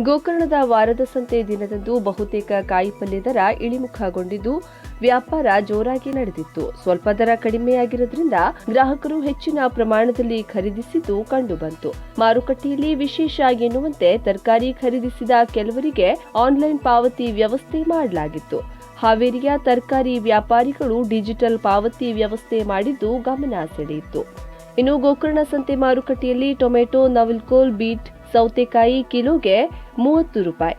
ಗೋಕರ್ಣದ ವಾರದ ಸಂತೆ ದಿನದಂದು ಬಹುತೇಕ ಕಾಯಿಪಲ್ಯ ದರ ಇಳಿಮುಖಗೊಂಡಿದ್ದು, ವ್ಯಾಪಾರ ಜೋರಾಗಿ ನಡೆದಿತ್ತು. ಸ್ವಲ್ಪ ದರ ಕಡಿಮೆಯಾಗಿರೋದ್ರಿಂದ ಗ್ರಾಹಕರು ಹೆಚ್ಚಿನ ಪ್ರಮಾಣದಲ್ಲಿ ಖರೀದಿಸಿದ್ದು ಕಂಡುಬಂತು. ಮಾರುಕಟ್ಟೆಯಲ್ಲಿ ವಿಶೇಷ ಎನ್ನುವಂತೆ ತರಕಾರಿ ಖರೀದಿಸಿದ ಕೆಲವರಿಗೆ ಆನ್ಲೈನ್ ಪಾವತಿ ವ್ಯವಸ್ಥೆ ಮಾಡಲಾಗಿತ್ತು. ಹಾವೇರಿಯ ತರಕಾರಿ ವ್ಯಾಪಾರಿಗಳು ಡಿಜಿಟಲ್ ಪಾವತಿ ವ್ಯವಸ್ಥೆ ಮಾಡಿದ್ದು ಗಮನ ಸೆಳೆಯಿತು ಇನ್ನು ಗೋಕರ್ಣ ಸಂತೆ ಮಾರುಕಟ್ಟೆಯಲ್ಲಿ ಟೊಮೆಟೊ, ನವಿಲ್ಕೋಲ್, ಬೀಟ್ ಸೌತೆಕಾಯಿ ಕಿಲೋಗೆ ಮೂವತ್ತು ರೂಪಾಯಿ.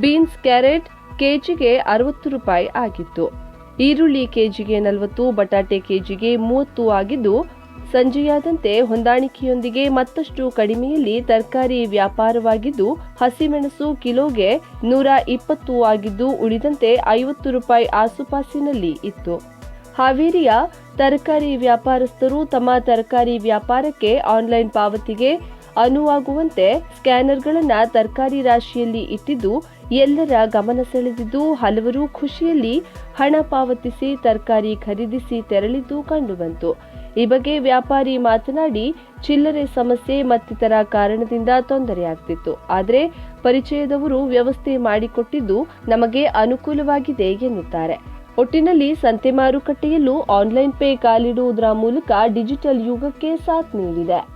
ಬೀನ್ಸ್ ಕ್ಯಾರೆಟ್ ಕೆಜಿಗೆ ಅರವತ್ತು ರೂಪಾಯಿ ಆಗಿತ್ತು. ಈರುಳ್ಳಿ ಕೆಜಿಗೆ ನಲವತ್ತು, ಬಟಾಟೆ ಕೆಜಿಗೆ ಮೂವತ್ತು ಆಗಿದ್ದು, ಸಂಜೆಯಾದಂತೆ ಹೊಂದಾಣಿಕೆಯೊಂದಿಗೆ ಮತ್ತಷ್ಟು ಕಡಿಮೆಯಲ್ಲಿ ತರಕಾರಿ ವ್ಯಾಪಾರವಾಗಿದ್ದು, ಹಸಿಮೆಣಸು ಕಿಲೋಗೆ ನೂರ ಇಪ್ಪತ್ತು ಆಗಿದ್ದು, ಉಳಿದಂತೆ ಐವತ್ತು ರೂಪಾಯಿ ಆಸುಪಾಸಿನಲ್ಲಿ ಇತ್ತು. ಹಾವೇರಿಯ ತರಕಾರಿ ವ್ಯಾಪಾರಸ್ಥರು ತಮ್ಮ ತರಕಾರಿ ವ್ಯಾಪಾರಕ್ಕೆ ಆನ್ಲೈನ್ ಪಾವತಿಗೆ ಅನುವಾಗುವಂತೆ ಸ್ಕ್ಯಾನರ್ಗಳನ್ನು ತರಕಾರಿ ರಾಶಿಯಲ್ಲಿ ಇಟ್ಟಿದ್ದು ಎಲ್ಲರ ಗಮನ ಸೆಳೆದಿದ್ದು ಹಲವರು ಖುಷಿಯಲ್ಲಿ ಹಣ ಪಾವತಿಸಿ ತರಕಾರಿ ಖರೀದಿಸಿ ತೆರಳಿದ್ದು ಕಂಡುಬಂತು. ಈ ಬಗ್ಗೆ ವ್ಯಾಪಾರಿ ಮಾತನಾಡಿ, ಚಿಲ್ಲರೆ ಸಮಸ್ಯೆ ಮತ್ತಿತರ ಕಾರಣದಿಂದ ತೊಂದರೆಯಾಗ್ತಿತ್ತು. ಆದರೆ ಪರಿಚಯದವರು ವ್ಯವಸ್ಥೆ ಮಾಡಿಕೊಟ್ಟಿದ್ದು ನಮಗೆ ಅನುಕೂಲವಾಗಿದೆ ಎನ್ನುತ್ತಾರೆ. ಒಟ್ಟಿನಲ್ಲಿ ಸಂತೆ ಮಾರುಕಟ್ಟೆಯಲ್ಲೂ ಆನ್ಲೈನ್ ಪೇ ಕಾಲಿಡುವುದರ ಮೂಲಕ ಡಿಜಿಟಲ್ ಯುಗಕ್ಕೆ ಸಾಥ್ ನೀಡಿದೆ.